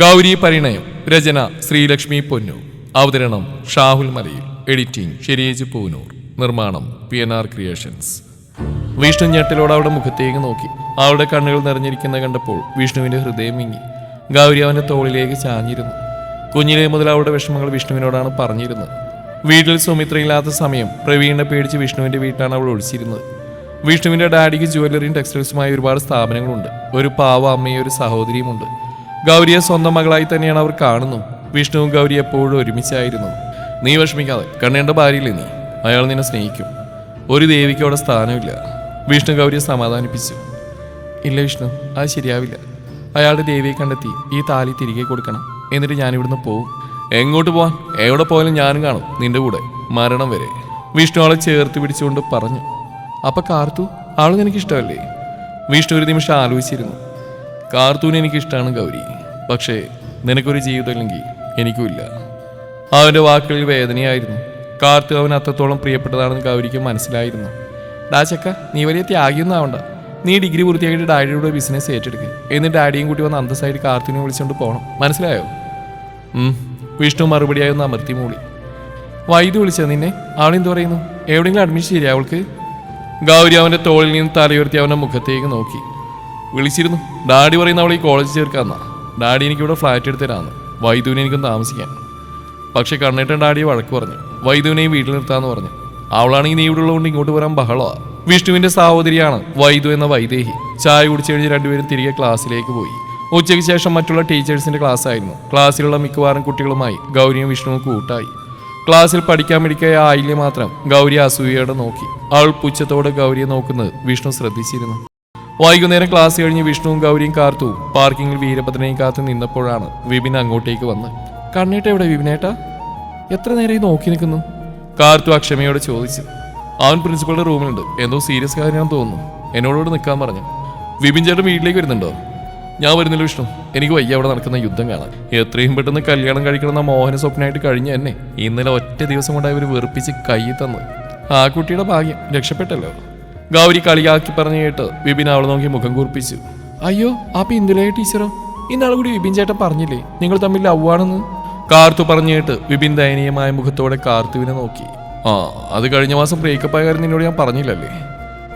ഗൗരി പരിണയം രചന ശ്രീലക്ഷ്മി പൊന്നു. അവതരണം ഷാഹുൽ മലയിൽ. എഡിറ്റിംഗ് ഷെരീജ് പൂനൂർ. നിർമ്മാണം P N R creations. Vishnu ഞെട്ടലോട് അവളുടെ മുഖത്തേക്ക് നോക്കി. അവളുടെ കണ്ണുകൾ നിറഞ്ഞിരിക്കുന്ന കണ്ടപ്പോൾ വിഷ്ണുവിന്റെ ഹൃദയം മിങ്ങി ഗൗരി അവന്റെ തോളിലേക്ക് ചാഞ്ഞിരുന്നു. കുഞ്ഞിലെ മുതൽ അവളുടെ വിഷമങ്ങൾ വിഷ്ണുവിനോടാണ് പറഞ്ഞിരുന്നത്. വീട്ടിൽ സുമിത്രയില്ലാത്ത സമയം പ്രവീണിനെ പേടിച്ച് വിഷ്ണുവിന്റെ വീട്ടിലാണ് അവൾ ഒളിച്ചിരുന്നത്. വിഷ്ണുവിന്റെ ഡാഡിക്ക് ജുവല്ലറിയും ടെക്സ്റ്റൈൽസുമായ ഒരുപാട് സ്ഥാപനങ്ങളുണ്ട്. ഒരു പാവ അമ്മയും ഒരു സഹോദരിയുമുണ്ട്. ഗൗരിയെ സ്വന്തം മകളായി തന്നെയാണ് അവർ കാണുന്നു. വിഷ്ണുവും ഗൗരി എപ്പോഴും ഒരുമിച്ചായിരുന്നു. നീ വിഷമിക്കാതെ കണ്ണേണ്ട ഭാര്യയില്ലേ നീ? അയാൾ നിന്നെ സ്നേഹിക്കും. ഒരു ദേവിക്ക് അവിടെ സ്ഥാനമില്ല. വിഷ്ണു ഗൗരിയെ സമാധാനിപ്പിച്ചു. ഇല്ല വിഷ്ണു അത് ശരിയാവില്ല. അയാളുടെ ദേവിയെ കണ്ടെത്തി ഈ താലി തിരികെ കൊടുക്കണം. എന്നിട്ട് ഞാൻ ഇവിടുന്ന് പോവും. എങ്ങോട്ട് പോവാൻ? എവിടെ പോയാലും ഞാനും കാണും നിന്റെ കൂടെ മരണം വരെ. വിഷ്ണു അവളെ ചേർത്ത് പിടിച്ചുകൊണ്ട് പറഞ്ഞു. അപ്പൊ കാർത്തു ആൾ നിനക്ക് ഇഷ്ടമല്ലേ വിഷ്ണു ഒരു നിമിഷം ആലോചിച്ചിരുന്നു. കാർത്തൂന് എനിക്ക് ഇഷ്ടമാണ് ഗൗരി. പക്ഷേ നിനക്കൊരു ജീവിതമില്ലെങ്കിൽ എനിക്കുമില്ല. അവന്റെ വാക്കുകളിൽ വേദനയായിരുന്നു. കാർത്തു അവൻ അത്രത്തോളം പ്രിയപ്പെട്ടതാണെന്ന് ഗൗരിക്ക് മനസ്സിലായിരുന്നു. ഡാ ചക്ക നീ വലിയ ത്യാഗിയൊന്നും ആവണ്ട. നീ ഡിഗ്രി പൂർത്തിയാക്കിയിട്ട് ഡാഡിയുടെ ബിസിനസ് ഏറ്റെടുക്കുക എന്നിട്ട് ഡാഡിയും കൂട്ടി വന്ന് അന്തസ്സായിട്ട് കാർത്തിനെ വിളിച്ചുകൊണ്ട് പോകണം മനസ്സിലായോ. വിഷ്ണു മറുപടിയായി ഒന്ന് അമർത്തി മൂളി. വൈദ്യു വിളിച്ചത് നിന്നെ? അവളെന്ത് പറയുന്നു? എവിടെയെങ്കിലും അഡ്മിഷൻ ശരിയാ അവൾക്ക്? ഗൗരി അവന്റെ തോളിൽ നിന്ന് തലയുയർത്തി അവന്റെ മുഖത്തേക്ക് നോക്കി. വിളിച്ചിരുന്നു. ഡാഡി പറയുന്ന അവളെ ഈ കോളേജ് ചേർക്കാന്നാ ഡാഡി എനിക്കിവിടെ ഫ്ലാറ്റ് എടുത്ത് തരാമെന്ന്. വൈദുവിനെ എനിക്കൊന്ന് താമസിക്കാൻ. പക്ഷെ കണ്ണേട്ടൻ ഡാഡി വഴക്ക് പറഞ്ഞു. വൈദുവിനെയും വീട്ടിൽ നിർത്താന്ന് പറഞ്ഞു. അവളാണെങ്കിൽ നീ ഇവിടെ ഉള്ളതുകൊണ്ട് ഇങ്ങോട്ട് വരാൻ ബഹളമാ. വിഷ്ണുവിന്റെ സഹോദരിയാണ് വൈദു എന്ന വൈദേഹി. ചായ കുടിച്ചു കഴിഞ്ഞ് രണ്ടുപേരും തിരികെ ക്ലാസ്സിലേക്ക് പോയി. ഉച്ചയ്ക്ക് ശേഷം മറ്റുള്ള ടീച്ചേഴ്സിന്റെ ക്ലാസ് ആയിരുന്നു ക്ലാസ്സിലുള്ള മിക്കവാറും കുട്ടികളുമായി ഗൗരിയും വിഷ്ണുവും കൂട്ടായി. ക്ലാസ്സിൽ പഠിക്കാൻ മിടിക്കായ ആയില്യ മാത്രം ഗൗരി അസൂയയോടെ നോക്കി. അവൾ പുച്ഛത്തോടെ ഗൗരിയെ നോക്കുന്നത് വിഷ്ണു ശ്രദ്ധിച്ചിരുന്നു. വൈകുന്നേരം ക്ലാസ് കഴിഞ്ഞ് വിഷ്ണുവും ഗൗരിയും കാർത്തു. പാർക്കിങ്ങിൽ വീരഭദ്രനെയും കാത്തു നിന്നപ്പോഴാണ് വിപിൻ അങ്ങോട്ടേക്ക് വന്ന് കണ്ണേട്ട എവിടെ വിപിനേട്ടാ? എത്ര നേരമായി നോക്കി നിൽക്കുന്നു? കാർത്തു അക്ഷമയോട് ചോദിച്ചു അവൻ പ്രിൻസിപ്പളുടെ റൂമിലുണ്ട്. എന്തോ സീരിയസ് കാര്യമാണെന്ന് തോന്നുന്നു. എന്നോടോട് നിൽക്കാൻ പറഞ്ഞു. വിപിൻ ചേട്ടൻ വീട്ടിലേക്ക് വരുന്നുണ്ടോ? ഞാൻ വരുന്നില്ല വിഷ്ണു. എനിക്ക് വയ്യ അവിടെ നടക്കുന്ന യുദ്ധം കാണാൻ. എത്രയും പെട്ടെന്ന് കല്യാണം കഴിക്കണമെന്ന മോഹന സ്വപ്നമായിട്ട് കഴിഞ്ഞ എന്നെ. ഇന്നലെ ഒറ്റ ദിവസം കൊണ്ടായി അവർ വെറുപ്പിച്ച് കൈ തന്നു. ആ കുട്ടിയുടെ ഭാഗ്യം രക്ഷപ്പെട്ടല്ലോ. ഗൗരി കളിയാക്കി പറഞ്ഞു കേട്ട് വിപിൻ അവളെ നോക്കി മുഖം കൂർപ്പിച്ചു. അയ്യോ ആ ഇന്ദുലയ ടീച്ചറോ? ഇന്നാൾ കൂടി വിപിൻ ചേട്ടൻ പറഞ്ഞില്ലേ? നിങ്ങൾ തമ്മിൽ ലവാണെന്ന് കാർത്തു പറഞ്ഞു കേട്ട് വിപിൻ ദയനീയമായ മുഖത്തോടെ കാർത്തുവിനെ നോക്കി. ആ അത് കഴിഞ്ഞ മാസം ബ്രേക്കപ്പ് ആയ കാര്യം നിന്നോട് ഞാൻ പറഞ്ഞില്ലല്ലേ?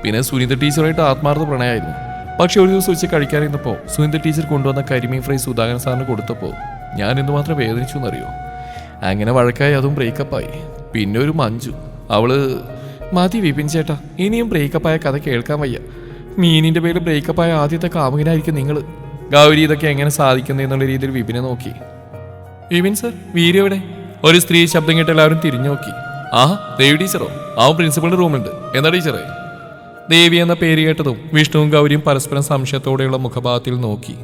പിന്നെ സുനിത ടീച്ചറായിട്ട് ആത്മാർത്ഥ പ്രണയമായിരുന്നു. പക്ഷെ ഒരു ദിവസം വെച്ച് കഴിക്കാനിരുന്നപ്പോൾ സുനിത ടീച്ചർ കൊണ്ടുവന്ന കരിമീൻ ഫ്രൈ സുധാകരൻ സാറിന് കൊടുത്തപ്പോൾ ഞാൻ എന്തുമാത്രം വേദനിച്ചു എന്നറിയോ? അങ്ങനെ വഴക്കായി അതും ബ്രേക്കപ്പായി പിന്നെ ഒരു മഞ്ജു. അവൾ മതി വിപിൻ ചേട്ടാ ഇനിയും ബ്രേക്കപ്പായ കഥ കേൾക്കാൻ വയ്യ. മീനിന്റെ പേരിൽ ബ്രേക്കപ്പായ ആദ്യത്തെ കാമുകനായിരിക്കും നിങ്ങൾ ഗൗരി ഇതൊക്കെ എങ്ങനെ സാധിക്കുന്നു എന്നുള്ള രീതിയിൽ വിപിനെ നോക്കി. വിപിൻ സർ വീര്യവിടെ ഒരു സ്ത്രീ ശബ്ദം കേട്ട് എല്ലാവരും തിരിഞ്ഞു നോക്കി. ആ ദേവി ടീച്ചറോ? ആ പ്രിൻസിപ്പളിന്റെ റൂമുണ്ട് എന്താ ടീച്ചറേ? ദേവി എന്ന പേര് കേട്ടതും വിഷ്ണുവും ഗൗരിയും പരസ്പരം സംശയത്തോടെയുള്ള മുഖഭാവത്തിൽ നോക്കി.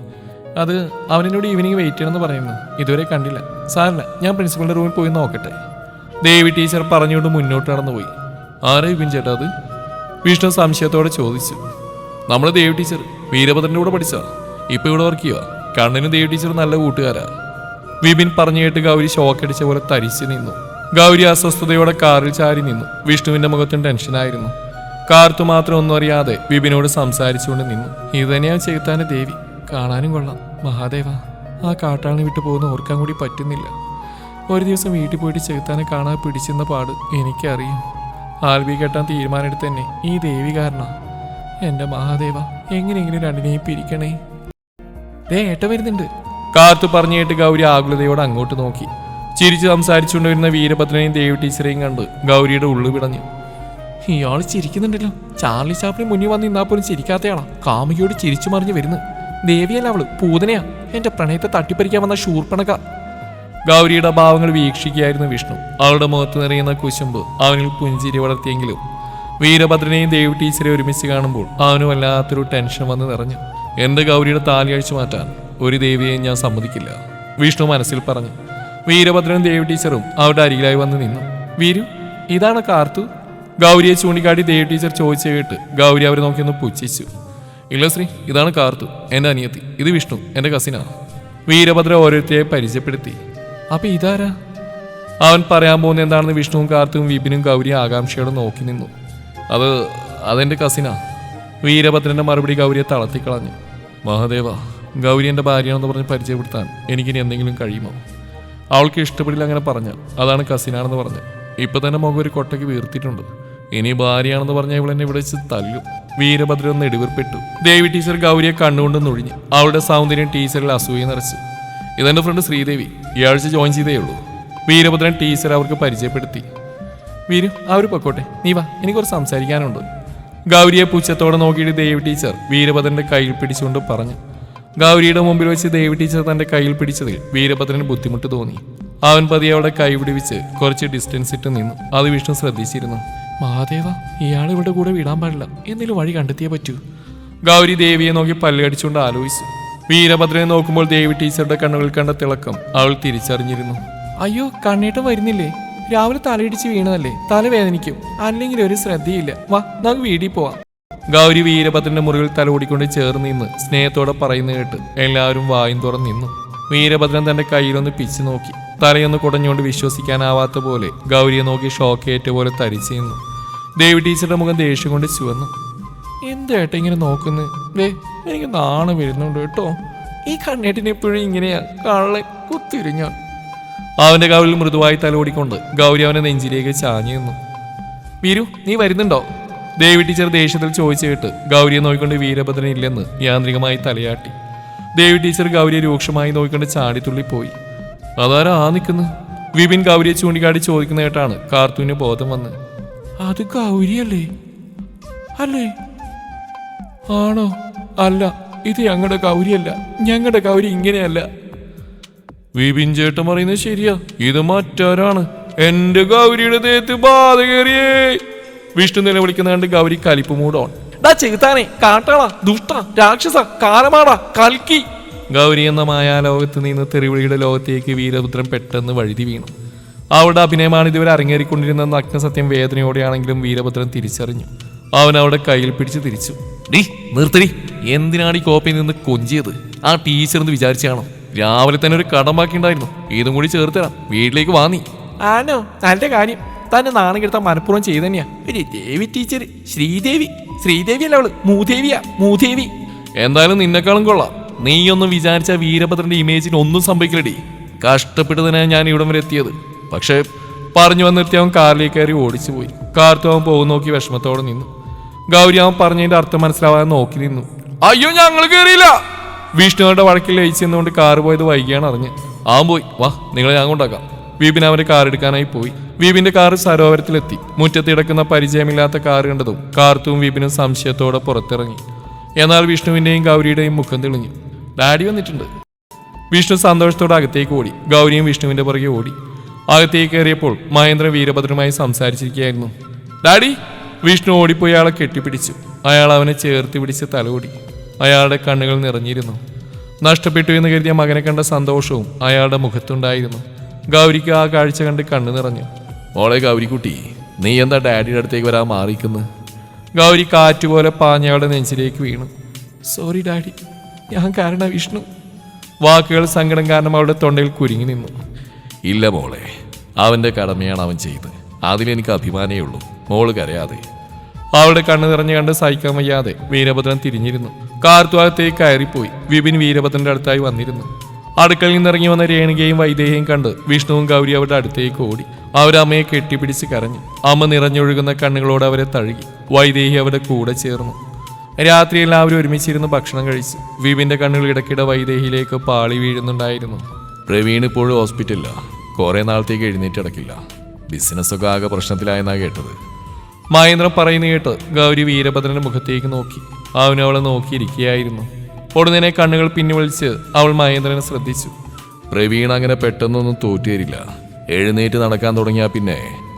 അത് അവനോട് ഈവനിങ് വെയിറ്റ് ചെയ്യണമെന്ന് പറയുന്നു. ഇതുവരെ കണ്ടില്ല. സാറില്ല ഞാൻ പ്രിൻസിപ്പളിന്റെ റൂമിൽ പോയി നോക്കട്ടെ. ദേവി ടീച്ചർ പറഞ്ഞുകൊണ്ട് മുന്നോട്ട് നടന്നുപോയി. ആരാ വിപിൻ ചേട്ടാ അത്? വിഷ്ണു സംശയത്തോടെ ചോദിച്ചു. നമ്മൾ ദേവ് ടീച്ചർ വീരഭദ്രന്റെ കൂടെ പഠിച്ചാ ഇപ്പം ഇവിടെ വർക്ക് ചെയ്യുക കണ്ണിന് ദേവ് ടീച്ചർ നല്ല കൂട്ടുകാരാ. വിപിൻ പറഞ്ഞു കേട്ട് ഗൗരി ഷോക്കടിച്ച പോലെ തരിച്ചു നിന്നു. ഗൗരി അസ്വസ്ഥതയോടെ കാറിൽ ചാരി നിന്നു. വിഷ്ണുവിന്റെ മുഖത്തും ടെൻഷനായിരുന്നു കാർത്തു മാത്രം ഒന്നും അറിയാതെ വിപിനോട് സംസാരിച്ചുകൊണ്ട് നിന്നു. ഇത് തന്നെയാണ് ചെയ്താന്റെ ദേവി. കാണാനും കൊള്ളാം. മഹാദേവ ആ കാട്ടാളിനെ വിട്ടു പോകുന്ന ഓർക്കാൻ കൂടി പറ്റുന്നില്ല. ഒരു ദിവസം വീട്ടിൽ പോയിട്ട് ചെകുത്താനെ കാണാതെ പിടിച്ചെന്ന പാട് എനിക്കറിയും. ആൽബി കെട്ടാൻ തീരുമാനമെടുത്ത് തന്നെ ഈ ദേവി കാരണം. എന്റെ മഹാദേവ എങ്ങനെയെങ്കിലും രണ്ടിനെയും പിരിക്കണേ? ദേ ഏട്ട വരുന്നുണ്ട്. കാർത്തു പറഞ്ഞു കേട്ട് ഗൗരി ആകുലതയോടെ അങ്ങോട്ട് നോക്കി. ചിരിച്ച് സംസാരിച്ചുകൊണ്ടിരുന്ന വീരഭദ്രനെയും ദേവി ടീച്ചറെയും കണ്ട് ഗൗരിയുടെ ഉള്ളു പിടഞ്ഞു. ഇയാൾ ചിരിക്കുന്നുണ്ടല്ലോ. ചാർലി ചാപ്പിന് മുന്നിൽ വന്ന് നിന്നാ പോലും ചിരിക്കാത്തയാളാ. കാമുകിയോട് ചിരിച്ചു മറിഞ്ഞു വരുന്നു. ദേവിയല്ല അവൾ. പൂതനയാ. എന്റെ പ്രണയത്തെ തട്ടിപ്പറിക്കാൻ വന്ന ഷൂർപ്പണക ഗൗരിയുടെ ഭാവങ്ങൾ വീക്ഷിക്കുകയായിരുന്നു വിഷ്ണു. അവളുടെ മുഖത്ത് നിറയുന്ന കുശുമ്പ് അവനിൽ പുഞ്ചിരി വളർത്തിയെങ്കിലും വീരഭദ്രനെയും ദേവി ടീച്ചറെ ഒരുമിച്ച് കാണുമ്പോൾ അവന് വല്ലാത്തൊരു ടെൻഷൻ വന്ന് നിറഞ്ഞു. എന്ത് ഗൗരിയുടെ താലി അഴിച്ചു മാറ്റാൻ? ഒരു ദേവിയെ ഞാൻ സമ്മതിക്കില്ല വിഷ്ണു മനസ്സിൽ പറഞ്ഞു. വീരഭദ്രനും ദേവി ടീച്ചറും അവരുടെ അരികിലായി വന്ന് നിന്നു. വീരു ഇതാണ് കാർത്തു? ഗൗരിയെ ചൂണ്ടിക്കാട്ടി ദേവി ടീച്ചർ ചോദിച്ചു കേട്ട് ഗൗരി അവരെ നോക്കിയൊന്ന് പുച്ഛിച്ചു. ഇല്ല ശ്രീ ഇതാണ് കാർത്തു എന്റെ അനിയത്തി. ഇത് വിഷ്ണു എന്റെ കസിനാണ് വീരഭദ്ര ഓരോരുത്തരെ പരിചയപ്പെടുത്തി. അപ്പൊ ഇതാരാ? അവൻ പറയാൻ പോകുന്ന എന്താണെന്ന് വിഷ്ണുവും കാർത്തും വിപിനും ഗൗരി ആകാംക്ഷയോടെ നോക്കി നിന്നു. അത് അതെന്റെ കസിനാ വീരഭദ്രന്റെ മറുപടി ഗൗരിയെ തളർത്തിക്കളഞ്ഞു. മഹാദേവ ഗൗരി എന്റെ ഭാര്യയാണെന്ന് പറഞ്ഞ് പരിചയപ്പെടുത്താൻ എനിക്കിനി എന്തെങ്കിലും കഴിയുമോ? അവൾക്ക് ഇഷ്ടപ്പെടില്ല അങ്ങനെ പറഞ്ഞ അതാണ് കസിനാണെന്ന് പറഞ്ഞ്. ഇപ്പൊ തന്നെ മുഖം ഒരു കൊട്ടയ്ക്ക് വീർത്തിട്ടുണ്ട് ഇനി ഭാര്യയാണെന്ന് പറഞ്ഞ ഇവൾ എന്നെ ഇവിടെ വെച്ച് തല്ലും. വീരഭദ്രൻ ഒന്ന് ദേവി ടീച്ചർ ഗൗരിയെ കണ്ണുകൊണ്ട് നൊഴിഞ്ഞു അവളുടെ സൗന്ദര്യം ടീച്ചറിൽ അസൂയ നിറച്ച്. ഇതെന്റെ ഫ്രണ്ട് ശ്രീദേവി. ഈ ആഴ്ച ജോയിൻ ചെയ്തേ ഉള്ളൂ. വീരഭദ്രൻ ടീച്ചർ അവർക്ക് പരിചയപ്പെടുത്തി. വീരു അവർ പൊക്കോട്ടെ. നീ വാ എനിക്ക് എനിക്കൊരു സംസാരിക്കാനുണ്ട്. ഗൗരിയെ പുച്ഛത്തോടെ നോക്കിയിട്ട് ദേവി ടീച്ചർ വീരഭദ്രന്റെ കയ്യിൽ പിടിച്ചുകൊണ്ട് പറഞ്ഞു. ഗൗരിയുടെ മുമ്പിൽ വെച്ച് ദേവി ടീച്ചർ തന്റെ കയ്യിൽ പിടിച്ചതിൽ വീരഭദ്രന് ബുദ്ധിമുട്ട് തോന്നി. അവൻ പതിയെ അവളെ കൈ പിടിവിച്ച് കുറച്ച് ഡിസ്റ്റൻസ് ഇട്ട് നിന്നു. അത് വിഷ്ണു ശ്രദ്ധിച്ചിരുന്നു. മഹാദേവ ഇയാൾ ഇവിടെ കൂടെ വിടാൻ പാടില്ല. എന്തെങ്കിലും വഴി കണ്ടെത്തിയേ പറ്റൂ. ഗൗരി ദേവിയെ നോക്കി പല്ലുകടിച്ചുകൊണ്ട് ആലോചിച്ചു. വീരഭദ്രനെ നോക്കുമ്പോൾ ദേവി ടീച്ചറുടെ കണ്ണുകൾ കണ്ട തിളക്കം അവൾ തിരിച്ചറിഞ്ഞിരുന്നു. അയ്യോ കണ്ണേട്ടം വരുന്നില്ലേ? രാവിലെ തലയിടിച്ച് വീണതല്ലേ? തല വേദനിക്കും. അല്ലെങ്കിൽ ഒരു ശ്രദ്ധയില്ല. വാ നമുക്ക് വീടി പോവാം. ഗൗരി വീരഭദ്രന്റെ മുറിയിൽ തലോടിക്കൊണ്ട് ചേർന്ന് നിന്ന് സ്നേഹത്തോടെ പറയുന്ന കേട്ട് എല്ലാവരും വായും തുറന്ന് നിന്നു. വീരഭദ്രൻ തന്റെ കയ്യിലൊന്ന് പിച്ചു നോക്കി. തലയൊന്ന് കുടഞ്ഞുകൊണ്ട് വിശ്വസിക്കാനാവാത്ത പോലെ ഗൗരിയെ നോക്കി ഷോക്കേറ്റ പോലെ തരിച്ചു നിന്നു. ദേവി ടീച്ചറുടെ മുഖം ദേഷ്യം കൊണ്ട് ചുവന്നു. എന്തായിട്ട് ഇങ്ങനെ നോക്കുന്നു? ദേ എനിക്ക് നാണം വരുന്നുണ്ട് കേട്ടോ. ഈ കണ്ണേട്ടിന് എപ്പോഴും ഇങ്ങനെയാ കള്ളെ കുത്തിരിഞ്ഞ. അവന്റെ കവിളിൽ മൃദുവായി തലോടിക്കൊണ്ട് ഗൗരി അവനെ നെഞ്ചിലേക്ക് ചാഞ്ഞു നിന്നു. വീരു നീ വരുന്നുണ്ടോ? ദേവി ടീച്ചർ ദേഷ്യത്തിൽ ചോദിച്ചു കേട്ട് ഗൗരിയെ നോക്കിക്കൊണ്ട് വീരഭദ്രൻ ഇല്ലെന്ന് യാന്ത്രികമായി തലയാട്ടി. ദേവി ടീച്ചർ ഗൗരിയെ രൂക്ഷമായി നോക്കിക്കൊണ്ട് ചാടിത്തുള്ളി പോയി. അതാരാ ആ നിൽക്കുന്നു വിപിൻ ഗൗരിയെ ചൂണ്ടിക്കാട്ടി ചോദിക്കുന്ന കേട്ടാണ് കാർത്തൂന് ബോധം വന്ന്. അത് ഗൗരിയല്ലേ? അല്ലേ? ആണോ? അല്ല ഇത് ഞങ്ങളുടെ ഗൗരിയല്ല. ഞങ്ങളുടെ ഗൗരി ഇങ്ങനെയല്ല. വിപിൻ ചേട്ടൻ പറയുന്നത് ശരിയാ. ഇത് മറ്റാരാണ്? എന്റെ ഗൗരിയുടെ ദേഹത്ത് ബാധ കയറിയേ. വിഷ്ണു നിലവിളിക്കുന്ന കണ്ട് ഗൗരി കലിപ്പ് മൂടോൺ. ഡാ ചെകുത്താനെ കാട്ടാള ദുഷ്ട രാക്ഷസ കാലമാടാ കൽക്കി. ഗൗരി എന്ന മായാലോകത്ത് നിന്ന് തെറിവിളിയുടെ ലോകത്തേക്ക് വീരഭദ്രൻ പെട്ടെന്ന് വഴുതി വീണു. അവളുടെ അഭിനയമാണ് ഇതുവരെ അരങ്ങേറിക്കൊണ്ടിരുന്ന നഗ്നസത്യം വേദനയോടെയാണെങ്കിലും വീരഭദ്രൻ തിരിച്ചറിഞ്ഞു. അവൻ അവളുടെ കയ്യിൽ പിടിച്ച് തിരിച്ചു. ഡീ നിർത്തടി എന്തിനാണ് ഈ കോപ്പയിൽ നിന്ന് കൊഞ്ചിയത്? ആ ടീച്ചർ എന്ന് വിചാരിച്ചാണോ രാവിലെ തന്നെ ഒരു കടം ബാക്കി ഉണ്ടായിരുന്നു ഇതും കൂടി ചേർത്തരാം വീട്ടിലേക്ക് വാങ്ങി ആനോ നല്ല കാര്യം. തന്നെ നാണം കെടുത്താൻ മനഃപൂർവം ചെയ്തു തന്നെയാ ഒരു ദേവി ടീച്ചർ. ശ്രീദേവി. ശ്രീദേവി അല്ല അവൾ. മൂദേവിയാ. മൂദേവി. എന്തായാലും നിന്നെക്കാളും കൊള്ളാം. നീയൊന്നും വിചാരിച്ച വീരഭദ്രന്റെ ഇമേജിന് ഒന്നും സംഭവിക്കില്ലടി കഷ്ടപ്പെട്ടതിനാണ് ഞാൻ ഇവിടം വരെ എത്തിയത്. പക്ഷേ പറഞ്ഞു വന്നെത്തിയവൻ അവൻ കാറിലേക്ക് കയറി ഓടിച്ചു പോയി കാർത്തവൻ പോകും നോക്കി വിഷമത്തോടെ നിന്നു. ഗൗരി അവൻ പറഞ്ഞതിന്റെ അർത്ഥം മനസ്സിലാവാതെ നോക്കി നിന്നു. അയ്യോ ഞങ്ങൾ കയറിയില്ല വിഷ്ണുവിന്റെ വഴക്കിൽ ലയിച്ചു നിന്നുകൊണ്ട് കാറ് പോയത് വൈകിയാണ് അറിഞ്ഞ്. ആ പോയി. വാ നിങ്ങളെ ഞാൻ കൊണ്ടാക്കാം വീപിൻ അവന്റെ കാർ എടുക്കാനായി പോയി. വീപിന്റെ കാർ സരോവരത്തിലെത്തി. മുറ്റത്ത് കിടക്കുന്ന പരിചയമില്ലാത്ത കാർ കണ്ടതും കാർത്തും വീപിനും സംശയത്തോടെ പുറത്തിറങ്ങി. എന്നാൽ വിഷ്ണുവിന്റെയും ഗൗരിയുടെയും മുഖം തെളിഞ്ഞു. ഡാഡി വന്നിട്ടുണ്ട്. വിഷ്ണു സന്തോഷത്തോടെ അകത്തേക്ക് ഓടി. ഗൗരിയും വിഷ്ണുവിന്റെ പുറകെ ഓടി. അകത്തേക്ക് കയറിയപ്പോൾ മഹേന്ദ്ര വീരഭദ്രനുമായി സംസാരിച്ചിരിക്കുകയായിരുന്നു. ഡാഡി വിഷ്ണു ഓടിപ്പോയി അയാളെ കെട്ടിപ്പിടിച്ചു. അയാൾ അവനെ ചേർത്ത് പിടിച്ച് തലോടി അയാളുടെ കണ്ണുകൾ നിറഞ്ഞിരുന്നു. നഷ്ടപ്പെട്ടു എന്ന് കരുതിയ മകനെ കണ്ട സന്തോഷവും അയാളുടെ മുഖത്തുണ്ടായിരുന്നു. ഗൗരിക്ക് ആ കാഴ്ച കണ്ട് കണ്ണു നിറഞ്ഞു. മോളെ ഗൗരിക്കുട്ടി നീ എന്താ ഡാഡിയുടെ അടുത്തേക്ക് വരാൻ മാറിക്കുന്നു ഗൗരി കാറ്റുപോലെ പാഞ്ഞയാളുടെ നെഞ്ചിലേക്ക് വീണു. Sorry daddy. ഞാൻ കാരണം വിഷ്ണു. വാക്കുകൾ സങ്കടം കാരണം അവളുടെ തൊണ്ടയിൽ കുരുങ്ങി നിന്നു. ഇല്ല മോളെ. അവന്റെ കടമയാണ് അവൻ ചെയ്ത് അതിലെനിക്ക് അഭിമാനേ ഉള്ളൂ. മോൾ കരയാതെ. അവളുടെ കണ്ണു നിറഞ്ഞു കണ്ട് സഹിക്കാൻ വയ്യാതെ വീരഭദ്രൻ തിരിഞ്ഞിരുന്നു. കാർത്തുവാകത്തേക്ക് കയറിപ്പോയി. വിപിൻ വീരഭദ്രന്റെ അടുത്തായി വന്നിരുന്നു. അടുക്കളയിൽ നിന്നിറങ്ങി വന്ന രേണുകയും വൈദേഹിയും കണ്ട് വിഷ്ണുവും ഗൗരി അവരുടെ അടുത്തേക്ക് ഓടി. അവരമ്മയെ കെട്ടിപ്പിടിച്ച് കരഞ്ഞു. അമ്മ നിറഞ്ഞൊഴുകുന്ന കണ്ണുകളോട് അവരെ തഴുകി. വൈദേഹി അവരുടെ കൂടെ ചേർന്നു. രാത്രി എല്ലാവരും ഒരുമിച്ചിരുന്ന് ഭക്ഷണം കഴിച്ചു. വിപിന്റെ കണ്ണുകൾ ഇടയ്ക്കിടെ വൈദേഹിയിലേക്ക് പാളി വീഴുന്നുണ്ടായിരുന്നു. പ്രവീൺ ഇപ്പോഴും ഹോസ്പിറ്റലില്ല കുറെ നാളത്തേക്ക് എഴുന്നേറ്റ് അടക്കില്ല ബിസിനസ്സൊക്കെ ആകെ പ്രശ്നത്തിലായെന്നാണ് കേട്ടത്. മഹേന്ദ്രൻ പറയുന്ന കേട്ട് ഗൗരി വീരഭദ്രന്റെ മുഖത്തേക്ക് നോക്കി. അവൻ അവളെ നോക്കിയിരിക്കുകയായിരുന്നു. ഉടനെ കണ്ണുകൾ പിൻവലിച്ച് അവൾ മഹേന്ദ്രനെ ശ്രദ്ധിച്ചു. പ്രവീൺ അങ്ങനെ പെട്ടെന്നൊന്നും തോറ്റേരില്ല എഴുന്നേറ്റ് നടക്കാൻ തുടങ്ങിയാൽ പിന്നെ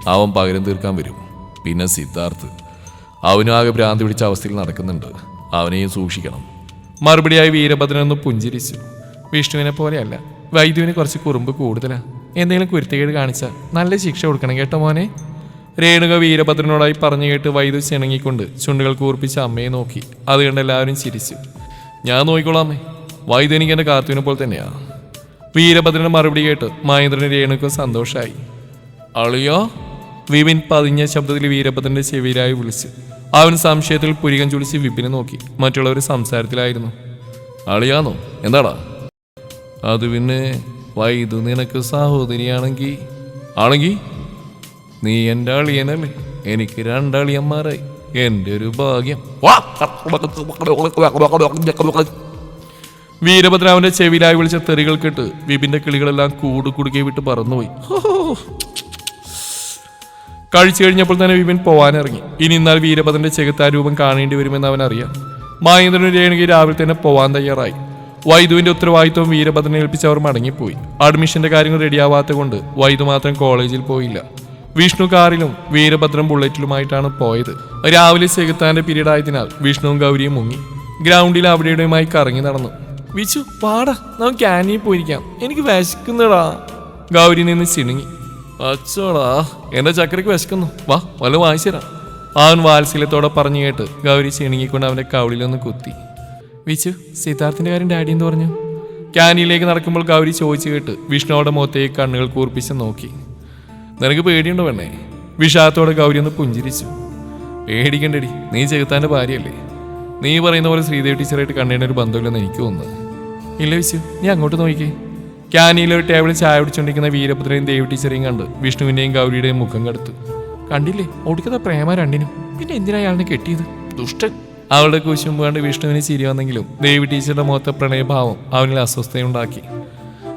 അവൻ പകരം തീർക്കാൻ വരും. പിന്നെ സിദ്ധാർത്ഥ്. അവനും ആകെ ഭ്രാന്തി പിടിച്ച അവസ്ഥയിൽ നടക്കുന്നുണ്ട്. അവനെയും സൂക്ഷിക്കണം. മറുപടിയായി വീരഭദ്രനൊന്ന് പുഞ്ചിരിച്ചു. വിഷ്ണുവിനെ പോലെയല്ല. വൈദ്യുവിന് കുറച്ച് കുറുമ്പ് കൂടുതലാണ് എന്തെങ്കിലും കുരുത്തക്കേട് കാണിച്ചാൽ നല്ല ശിക്ഷ കൊടുക്കണം കേട്ടോ മോനെ. രേണുക വീരഭദ്രനോടായി പറഞ്ഞു കേട്ട് വൈദ്യു ചിണങ്ങിക്കൊണ്ട് ചുണ്ടുകൾ കൂർപ്പിച്ച് അമ്മയെ നോക്കി. അത് കണ്ട് എല്ലാവരും ചിരിച്ചു. ഞാൻ നോക്കിക്കോളാം അമ്മേ. വൈദ്യു എനിക്ക് എന്റെ കാർത്തുവിനെ പോലെ തന്നെയാ. വീരഭദ്രന്റെ മറുപടി കേട്ട് മഹേന്ദ്രന് രേണുക്ക് സന്തോഷമായി അളിയോ വിപിൻ പതിഞ്ഞ ശബ്ദത്തിൽ വീരഭദ്രന്റെ ചെവിയിലായി വിളിച്ചു അവൻ സംശയത്തിൽ പുരികം ചുളിച്ച് വിപിനെ നോക്കി. മറ്റുള്ളവർ സംസാരത്തിലായിരുന്നു. അളിയാന്നോ എന്താടാ? അത് പിന്നെ വൈദ്യു നിനക്ക് സഹോദരിയാണെങ്കിൽ ആണെങ്കിൽ നീ എന്റെ അളിയനല്ലേ? എനിക്ക് രണ്ടളിയന്മാരായി. എന്റെ ഒരു ഭാഗ്യം! വീരഭദ്രാവിന്റെ ചെവിയിലായി വിളിച്ച തെറികൾ കേട്ട് വിപിന്റെ കിളികളെല്ലാം കൂട് കുടുക്കി വിട്ട് പറന്നുപോയി. കഴിച്ചു കഴിഞ്ഞപ്പോൾ തന്നെ വിപിൻ പോവാനിറങ്ങി. ഇനി എന്നാൽ വീരഭദ്രന്റെ ചെകുത്താ രൂപം കാണേണ്ടി വരുമെന്ന് അവൻ അറിയാം മഹേന്ദ്രനും രേണുകി രാവിലെ തന്നെ പോവാൻ തയ്യാറായി. വൈദുവിന്റെ ഉത്തരവാദിത്വം വീരഭദ്രനെ ഏൽപ്പിച്ച് അവർ മടങ്ങിപ്പോയി. അഡ്മിഷന്റെ കാര്യങ്ങൾ റെഡിയാവാത്ത കൊണ്ട് വൈദു മാത്രം കോളേജിൽ പോയില്ല. വിഷ്ണു കാറിലും വീരഭദ്രം ബുള്ളറ്റിലുമായിട്ടാണ് പോയത്. രാവിലെ ചെകുത്താന്റെ പീരീഡ് ആയതിനാൽ വിഷ്ണുവും ഗൗരിയും മുങ്ങി. ഗ്രൗണ്ടിൽ അവിടെയുമായി കറങ്ങി നടന്നു. വിച്ചു പാടാ നമുക്ക് ക്യാനീൽ പോയിരിക്കാം. എനിക്ക് വിശക്കുന്നടാ. ഗൗരി നിന്ന് ചിണുങ്ങി. അച്ചോടാ എന്റെ ചക്കരക്ക് വിശക്കുന്നു. വാ വല്ല വായിച്ചുതരാം അവൻ വാത്സല്യത്തോടെ പറഞ്ഞു കേട്ട് ഗൗരി ചിണുങ്ങിക്കൊണ്ട് അവന്റെ കവിളിലൊന്ന് കുത്തി. വിച്ചു സിദ്ധാർത്ഥിന്റെ കാര്യം ഡാഡി എന്ന് പറഞ്ഞു? ക്യാനിയിലേക്ക് നടക്കുമ്പോൾ ഗൗരി ചോദിച്ചു കേട്ട് വിഷ്ണുവോടെ മുഖത്തേക്ക് കണ്ണുകൾ കൂർപ്പിച്ച് നോക്കി. നിനക്ക് പേടിയുണ്ടോ പെണ്ണേ? വിഷാദത്തോടെ ഗൗരി ഒന്ന് പുഞ്ചിരിച്ചു. പേടിക്കണ്ടടി നീ ചെകുത്താന്റെ ഭാര്യയല്ലേ. നീ പറയുന്ന പോലെ ശ്രീദേവി ടീച്ചറായിട്ട് കണ്ടേണ്ട ഒരു ബന്ധമില്ലെന്ന് എനിക്ക് തോന്നുന്നത് ഇല്ല വിശു നീ അങ്ങോട്ട് നോക്കിക്കേ ക്യാനിയിലെ ഒരു ടേബിളിൽ ചായ പിടിച്ചുകൊണ്ടിരിക്കുന്ന വീരഭദ്രയും ദേവി ടീച്ചറേയും കണ്ട് വിഷ്ണുവിന്റെയും ഗൗരിയുടെയും മുഖം കടുത്തു. കണ്ടില്ലേ ഒടുക്കത്തെ പ്രേമ രണ്ടിനും. പിന്നെ എന്തിനാ അയാളിനെ കെട്ടിയത്? ദുഷ്ടൻ. അവളുടെ കുശുമ്പ് കണ്ട് വിഷ്ണുവിന് ചിരി വന്നെങ്കിലും ദേവി ടീച്ചറുടെ മുഖത്തെ പ്രണയഭാവം അവനിൽ അസ്വസ്ഥതയുണ്ടാക്കി.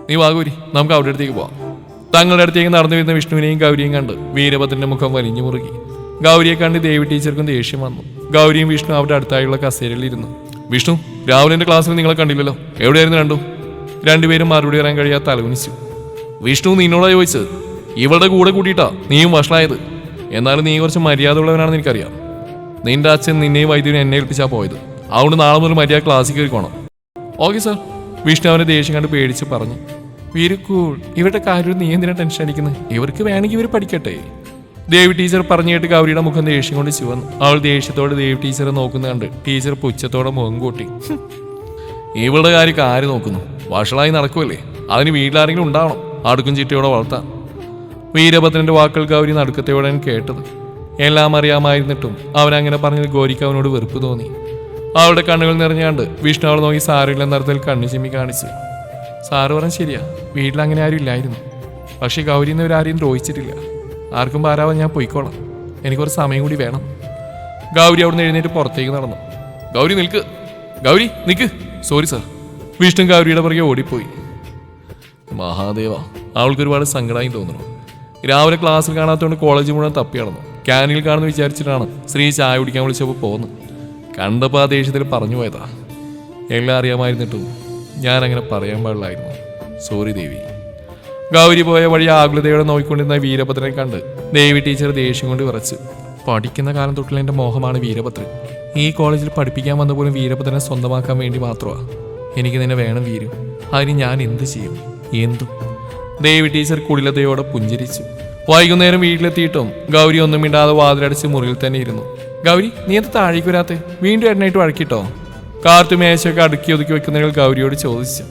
നീ വാഗൂരി നമുക്ക് അവിടെ അടുത്തേക്ക് പോവാം. തങ്ങളുടെ അടുത്തേക്ക് നടന്നു വരുന്ന വിഷ്ണുവിനെയും ഗൗരിയും കണ്ട് വീരഭദ്രന്റെ മുഖം വലിഞ്ഞു മുറുകി. ഗൗരിയെ കണ്ട് ദേവി ടീച്ചർക്കും ദേഷ്യം വന്നു. ഗൗരിയും വിഷ്ണു അവരുടെ അടുത്തായുള്ള കസേരയിൽ ഇരുന്നു. വിഷ്ണു രാവിലെ ക്ലാസ്സിൽ നിങ്ങളെ കണ്ടില്ലല്ലോ. എവിടെയായിരുന്നു രണ്ടു? രണ്ടുപേരും മറുപടി പറയാൻ കഴിയാത്ത തലകുനിച്ചു. വിഷ്ണു നിന്നോടാ ചോദിച്ചത്. ഇവളുടെ കൂടെ കൂട്ടിയിട്ടാ നീയും വഷളായത്. എന്നാലും നീ കുറച്ച് മര്യാദ ഉള്ളവനാണെന്ന് എനിക്കറിയാം. നിന്റെ അച്ഛൻ നിന്നെയും വൈദ്യുവിനെ എന്നെ ഏൽപ്പിച്ചാ പോയത്. അതുകൊണ്ട് നാളെ മുതൽ മര്യാദ ക്ലാസ്സിൽ കയറിക്കോണം. Okay sir. വിഷ്ണു അവനെ ദേഷ്യം കണ്ട് പേടിച്ച് പറഞ്ഞു. വെരി കൂൾ ഇവരുടെ കാര്യം നീ എന്തിനാ ടെൻഷൻ അടിക്കുന്നത് ഇവർക്ക് വേണമെങ്കിൽ ഇവർ പഠിക്കട്ടെ. ദേവി ടീച്ചർ പറഞ്ഞു കേട്ട് ഗൗരിയുടെ മുഖം ദേഷ്യം കൊണ്ട് ചുവന്നു. അവൾ ദേഷ്യത്തോടെ ദേവി ടീച്ചറെ നോക്കുന്ന കണ്ട് ടീച്ചർ പുച്ഛത്തോടെ മുഖം കൂട്ടി. ഇവളുടെ കാര്യം ആര് നോക്കുന്നു? വഷളായി നടക്കുമല്ലേ അതിന് വീട്ടിലാരെങ്കിലും ഉണ്ടാവണം. അടുക്കും ചിട്ടയോടെ വളർത്താം. വീരഭദ്രന്റെ വാക്കുകൾ ഗൗരി നടുക്കത്തോടെയാണ് കേട്ടത്? എല്ലാം അറിയാമായിരുന്നിട്ടും അവൻ അങ്ങനെ ഗോരിക്ക് അവനോട് വെറുപ്പ് തോന്നി. അവളുടെ കണ്ണുകൾ നിറഞ്ഞാണ്ട് വിഷ്ണു അവൾ നോക്കി സാറില്ലെന്ന അർത്ഥത്തിൽ കണ്ണു ചിമ്മി കാണിച്ചു. സാറ് പറഞ്ഞ ശരിയാ. വീട്ടിൽ അങ്ങനെ ആരും ഇല്ലായിരുന്നു. പക്ഷേ ഗൗരി എന്നവരാരെയും ദ്രോഹിച്ചിട്ടില്ല. ആർക്കും പാരാവാൻ ഞാൻ പോയിക്കോളാം. എനിക്ക് കുറച്ച് സമയം കൂടി വേണം. ഗൗരി അവിടുന്ന് എഴുന്നേറ്റ് പുറത്തേക്ക് നടന്നു. ഗൗരി നിൽക്ക്. ഗൗരി നിൽക്ക് സോറി സാർ വിഷ്ണു ഗൗരിയുടെ പുറകെ ഓടിപ്പോയി. മഹാദേവ അവൾക്ക് ഒരുപാട് സങ്കടമായി തോന്നുന്നു. രാവിലെ ക്ലാസ്സിൽ കാണാത്തതുകൊണ്ട് കോളേജ് മുഴുവൻ തപ്പി നടന്നു. ക്യാനിൽ കാണുന്നു വിചാരിച്ചിട്ടാണ് സ്ത്രീ ചായ കുടിക്കാൻ വിളിച്ചപ്പോൾ പോകുന്നു കണ്ടപ്പോൾ ആ ദേഷ്യത്തിൽ പറഞ്ഞു പോയതാ. എല്ലാം അറിയാമായിരുന്നിട്ടും ഞാൻ അങ്ങനെ പറയാൻ പാടില്ലായിരുന്നു. സോറി ദേവി. ഗൗരി പോയ വഴി ആകുലതയോടെ നോക്കിക്കൊണ്ടിരുന്ന വീരഭദ്രനെ കണ്ട് ദേവി ടീച്ചർ ദേഷ്യം കൊണ്ട് വിറച്ചു. പഠിക്കുന്ന കാലം തൊട്ടുള്ള എന്റെ മോഹമാണ് വീരഭദ്രൻ. ഈ കോളേജിൽ പഠിപ്പിക്കാൻ വന്ന പോലും വീരഭദ്രനെ സ്വന്തമാക്കാൻ വേണ്ടി മാത്രമാണ് എനിക്ക് നിന്നെ വേണം വീരു. അതിന് ഞാൻ എന്ത് ചെയ്യും? എന്തു. ദേവി ടീച്ചർ കുടിലതയോടെ പുഞ്ചിരിച്ചു. വൈകുന്നേരം വീട്ടിലെത്തിയിട്ടും ഗൗരി ഒന്നും മിണ്ടാതെ വാതിലടിച്ച് മുറിയിൽ തന്നെ ഇരുന്നു. ഗൗരി നീ എന്ത് താഴേക്ക് വരാത്തെ? വീണ്ടും എണ്ണയിട്ട് വഴക്കിട്ടോ? കാർത്തു മേശയൊക്കെ അടുക്കി ഒതുക്കി വെക്കുന്നതിൽ ഗൗരിയോട് ചോദിച്ചു.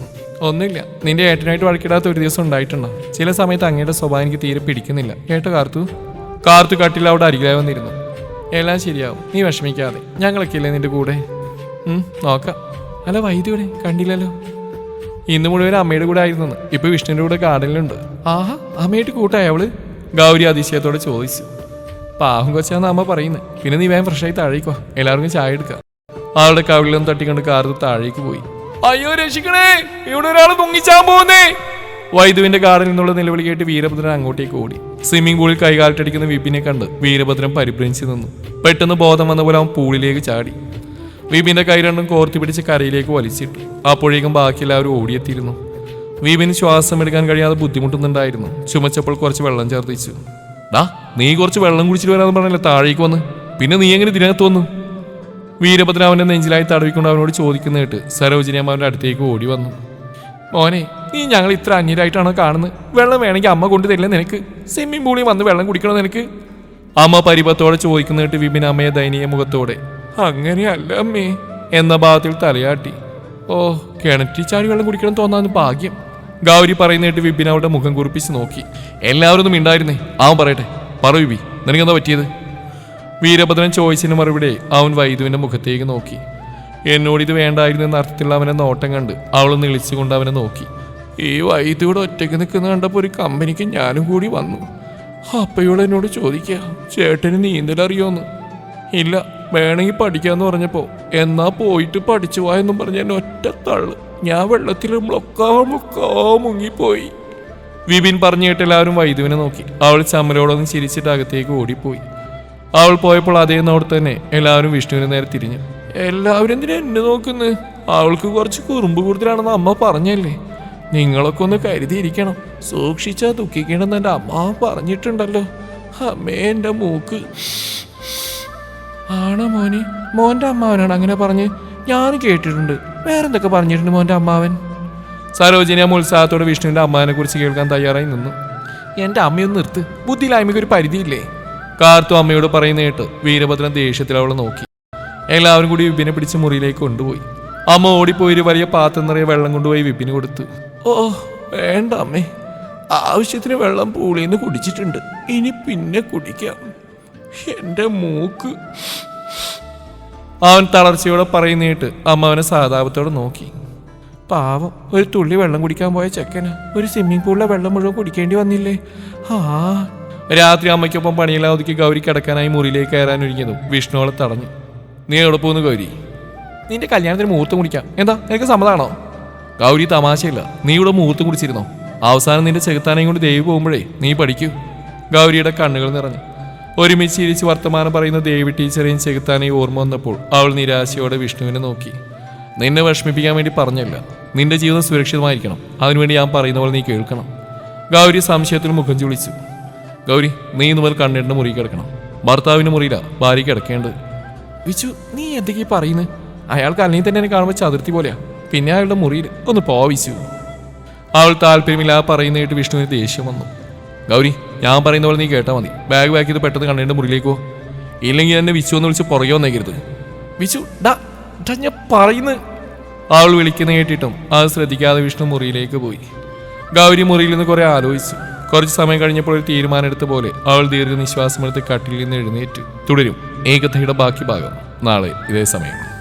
ഒന്നുമില്ല. നിന്റെ ഏട്ടനായിട്ട് വഴക്കിടാത്ത ഒരു ദിവസം ഉണ്ടായിട്ടുണ്ടോ? ചില സമയത്ത് അങ്ങയുടെ സ്വഭാവം എനിക്ക് തീരെ പിടിക്കുന്നില്ല. കേട്ടോ കാർത്തു. കാർത്തു കട്ടിൽ അവിടെ അരികിലായി വന്നിരുന്നു. എല്ലാം ശരിയാവും. നീ വിഷമിക്കാതെ. ഞങ്ങളൊക്കെ ഇല്ലേ നിന്റെ കൂടെ? നോക്കാം. അല്ല വൈദ്യുവിടെ കണ്ടില്ലല്ലോ. ഇന്ന് മുഴുവൻ അമ്മയുടെ കൂടെ ആയിരുന്നു ഇപ്പൊ വിഷ്ണുവിന്റെ കൂടെ ഗാർഡനിലുണ്ട്. ആഹാ അമ്മയായിട്ട് കൂട്ടായ അവൾ? ഗൗരി അതിശയത്തോടെ ചോദിച്ചു. പാവം കൊച്ചാന്ന് അമ്മ പറയുന്നത് പിന്നെ നീ വേഗം ഫ്രഷായി താഴേക്കോ എല്ലാവർക്കും ചായ എടുക്കാം. ആളുടെ കവിളിലും തട്ടിക്കൊണ്ട് കാർ താഴേക്ക് പോയി. അയ്യോ രക്ഷിക്കണേ ഇവിടെ ഒരാൾ മുങ്ങിച്ചാൻ പോകുന്നേ വൈദുവിന്റെ കാറിൽ നിന്നുള്ള നിലവിളി കേട്ട് വീരഭദ്രൻ അങ്ങോട്ടേക്ക് ഓടി. സ്വിമ്മിംഗ് പൂളിൽ കൈകാലിട്ടടിക്കുന്ന വിപിനെ കണ്ട് വീരഭദ്രൻ പരിഭ്രമിച്ചു നിന്നു. പെട്ടെന്ന് ബോധം വന്ന പോലെ അവൻ പൂളിലേക്ക് ചാടി. വിപിന്റെ കൈ രണ്ടും കോർത്തി പിടിച്ച് കരയിലേക്ക് വലിച്ചിട്ടു. അപ്പോഴേക്കും ബാക്കിയെല്ലാവരും ഓടിയെത്തിയിരുന്നു. വിപിന് ശ്വാസം എടുക്കാൻ കഴിയാതെ ബുദ്ധിമുട്ടുന്നുണ്ടായിരുന്നു. ചുമച്ചപ്പോൾ കുറച്ച് വെള്ളം ചേർത്തിച്ചു ഡാ നീ കുറച്ച് വെള്ളം കുടിച്ചിട്ട് വരാമെന്ന് പറഞ്ഞല്ലേ താഴേക്ക് വന്ന്? പിന്നെ നീ എങ്ങനെ ഇതിനകത്ത് വന്നു? വീരഭദ്രൻ നെഞ്ചിലായി തടവിക്കൊണ്ട് അവനോട് ചോദിക്കുന്ന കേട്ട് സരോജിനി അമ്മ അവന്റെ അടുത്തേക്ക് ഓടി വന്നു. മോനെ നീ ഞങ്ങൾ ഇത്ര അന്യരായിട്ടാണോ കാണുന്നത്? വെള്ളം വേണമെങ്കിൽ അമ്മ കൊണ്ടു തരില്ല നിനക്ക്? സ്വിമ്മിംഗ് പൂളിൽ വന്ന് വെള്ളം കുടിക്കണോ നിനക്ക്? അമ്മ പരിപത്തോടെ ചോദിക്കുന്ന കേട്ട് വിപിൻ അമ്മയെ ദയനീയ മുഖത്തോടെ അങ്ങനെയല്ല അമ്മേ എന്ന ഭാഗത്തിൽ തലയാട്ടി. ഓ കിണറ്റി ചാടി വെള്ളം കുടിക്കണം തോന്നാന്ന് ഭാഗ്യം. ഗൗരി പറയുന്ന കേട്ട് വിപിൻ അവളുടെ മുഖം കുറിപ്പിച്ച് നോക്കി. എല്ലാവരും ഒന്നും മിണ്ടായിരുന്നേ. അവൻ പറയട്ടെ. പറ വിപി നിനക്കെന്താ പറ്റിയത്? വീരഭദ്രൻ ചോദിച്ചതിന് മറുപടി അവൻ വൈദുവിന്റെ മുഖത്തേക്ക് നോക്കി. എന്നോട് ഇത് വേണ്ടായിരുന്നു എന്ന അർത്ഥത്തിലുള്ള അവനെ നോട്ടം കണ്ട് അവൾ നിളിച്ചുകൊണ്ട് അവനെ നോക്കി. ഈ വൈദ്യൂടെ ഒറ്റയ്ക്ക് നിൽക്കുന്ന കണ്ടപ്പോൾ ഒരു കമ്പനിക്ക് ഞാനും കൂടി വന്നു. അപ്പയോട് എന്നോട് ചോദിക്കുക ചേട്ടന് നീന്തലറിയോന്ന് ഇല്ല വേണമെങ്കിൽ പഠിക്കാന്ന് പറഞ്ഞപ്പോൾ എന്നാ പോയിട്ട് പഠിച്ചു പോയെന്നും പറഞ്ഞ എന്നെ ഒറ്റ തള്ളു. ഞാൻ വെള്ളത്തിൽ മുളക്കാ മുക്കാ മുങ്ങിപ്പോയി. വിപിൻ പറഞ്ഞു കേട്ട് എല്ലാവരും വൈദ്യുവിനെ നോക്കി. അവൾ ചമ്മലോടൊന്ന് ചിരിച്ചിട്ട് അകത്തേക്ക് ഓടിപ്പോയി. അവൾ പോയപ്പോൾ അതേ നോട് തന്നെ. എല്ലാവരും വിഷ്ണുവിനെ നേരെ തിരിഞ്ഞു. എല്ലാവരും എന്തിനാ എന്നെ നോക്കുന്നു? അവൾക്ക് കുറച്ച് കുറുമ്പ് കൂടുതലാണെന്ന് അമ്മ പറഞ്ഞല്ലേ? നിങ്ങളൊക്കെ ഒന്ന് കരുതിയിരിക്കണം. സൂക്ഷിച്ചാ ദുഃഖിക്കണമെന്ന് എന്റെ അമ്മ പറഞ്ഞിട്ടുണ്ടല്ലോ. അമ്മേ എന്റെ മൂക്ക്. ആണോ മോനെ? മോന്റെ അമ്മാവനാണ് അങ്ങനെ പറഞ്ഞ്. ഞാൻ കേട്ടിട്ടുണ്ട്. വേറെന്തൊക്കെ പറഞ്ഞിട്ടുണ്ട് മോന്റെ അമ്മാവൻ? സരോജിനി അമ്മ ഉത്സാഹത്തോടെ വിഷ്ണുവിന്റെ അമ്മാവനെ കുറിച്ച് കേൾക്കാൻ തയ്യാറായി നിന്നു. എന്റെ അമ്മയൊന്ന് നിർത്ത്. ബുദ്ധിയില്ലായ്മയ്ക്ക് ഒരു പരിധിയില്ലേ? കാർത്തു അമ്മയോട് പറയുന്ന കേട്ട് വീരഭദ്രൻ ദേഷ്യത്തിൽ അവളെ നോക്കി. എല്ലാവരും കൂടി വിപിനെ പിടിച്ച് മുറിയിലേക്ക് കൊണ്ടുപോയി. അമ്മ ഓടിപ്പോയി ഒരു വലിയ പാത്രം നിറയെ വെള്ളം കൊണ്ടുപോയി വിപിന് കൊടുത്തു. ഓ വേണ്ട അമ്മേ. ആവശ്യത്തിന് വെള്ളം പൂളിന്ന് കുടിച്ചിട്ടുണ്ട്. ഇനി പിന്നെ കുടിക്കാം. എന്റെ മൂക്ക്. അവൻ തളർച്ചയോടെ പറയുന്നേട്ട് അമ്മ അവനെ സഹതാപത്തോടെ നോക്കി. പാവം ഒരു തുള്ളി വെള്ളം കുടിക്കാൻ പോയ ചെക്കന്. ഒരു സ്വിമ്മിംഗ് പൂളിലെ വെള്ളം മുഴുവൻ കുടിക്കേണ്ടി വന്നില്ലേ? ആ രാത്രി അമ്മയ്ക്കൊപ്പം പണിയെല്ലാം ഒതുക്കി ഗൗരി കിടക്കാനായി മുറിയിലേക്ക് കയറാൻ ഒരുങ്ങിയതും വിഷ്ണുവളെ തടഞ്ഞു. നീ എവിടെ പോകുന്നു ഗൗരി? നിന്റെ കല്യാണത്തിന് മുഹൂർത്തം കുടിക്കാം. എന്താ? നിനക്ക് സമ്മതാണോ? ഗൗരി തമാശയില്ല. നീ ഇവിടെ മുഹൂർത്തം കുടിച്ചിരുന്നോ? അവസാനം നിന്റെ ചെകുത്താനെയും കൊണ്ട് ദേവി പോകുമ്പോഴേ നീ പഠിക്കൂ. ഗൗരിയുടെ കണ്ണുകൾ നിറഞ്ഞു. ഒരുമിച്ച് ഇരിച്ച് വർത്തമാനം പറയുന്ന ദേവി ടീച്ചറെയും ചെകുത്താനെയും ഓർമ്മ വന്നപ്പോൾ അവൾ നിരാശയോടെ വിഷ്ണുവിനെ നോക്കി. നിന്നെ വിഷമിപ്പിക്കാൻ വേണ്ടി പറഞ്ഞല്ല. നിന്റെ ജീവിതം സുരക്ഷിതമായിരിക്കണം. അതിനുവേണ്ടി ഞാൻ പറയുന്ന പോലെ നീ കേൾക്കണം. ഗൗരി സംശയത്തിൽ മുഖം ചുളിച്ചു. ഗൗരി നീ ഇന്ന് മുതൽ കണ്ണിന്റെ മുറി കിടക്കണം. ഭർത്താവിന് മുറിയില്ല ഭാര്യ കിടക്കേണ്ടത്. വിച്ചു നീ എന്തൊക്കെയാ പറയുന്നത് അയാൾക്ക് അല്ലെങ്കിൽ തന്നെ എന്നെ കാണുമ്പോൾ ചതുർത്തി പോലെയാ. പിന്നെ അയാളുടെ മുറിയിൽ ഒന്ന് പോവിച്ചു അവൾ താല്പര്യമില്ലാതെ പറയുന്ന കേട്ട് വിഷ്ണുവിന് ദേഷ്യം വന്നു. ഗൗരി ഞാൻ പറയുന്ന പോലെ നീ കേട്ടാൽ മതി. ബാഗ് ബാക്ക് ചെയ്ത് പെട്ടെന്ന് കണ്ണിന്റെ മുറിയിലേക്ക് പോ. ഇല്ലെങ്കിൽ എന്നെ വിച്ചു എന്ന് വിളിച്ച് പുറകെ വന്നേക്കരുത്. വിച്ചു ഡാ ഡാ ഞാൻ പറയുന്നത് അവൾ വിളിക്കുന്ന കേട്ടിട്ടും അത് ശ്രദ്ധിക്കാതെ വിഷ്ണു മുറിയിലേക്ക് പോയി. ഗൗരി മുറിയിൽ നിന്ന് കുറെ ആലോചിച്ചു. കുറച്ച് സമയം കഴിഞ്ഞപ്പോൾ ഒരു തീരുമാനമെടുത്ത പോലെ അവൾ ദീർഘനിശ്വാസമെടുത്ത് കട്ടിലിൽ നിന്ന് എഴുന്നേറ്റ് തുടരും. ഏകതയുടെ ബാക്കി ഭാഗം നാളെ ഇതേ സമയം.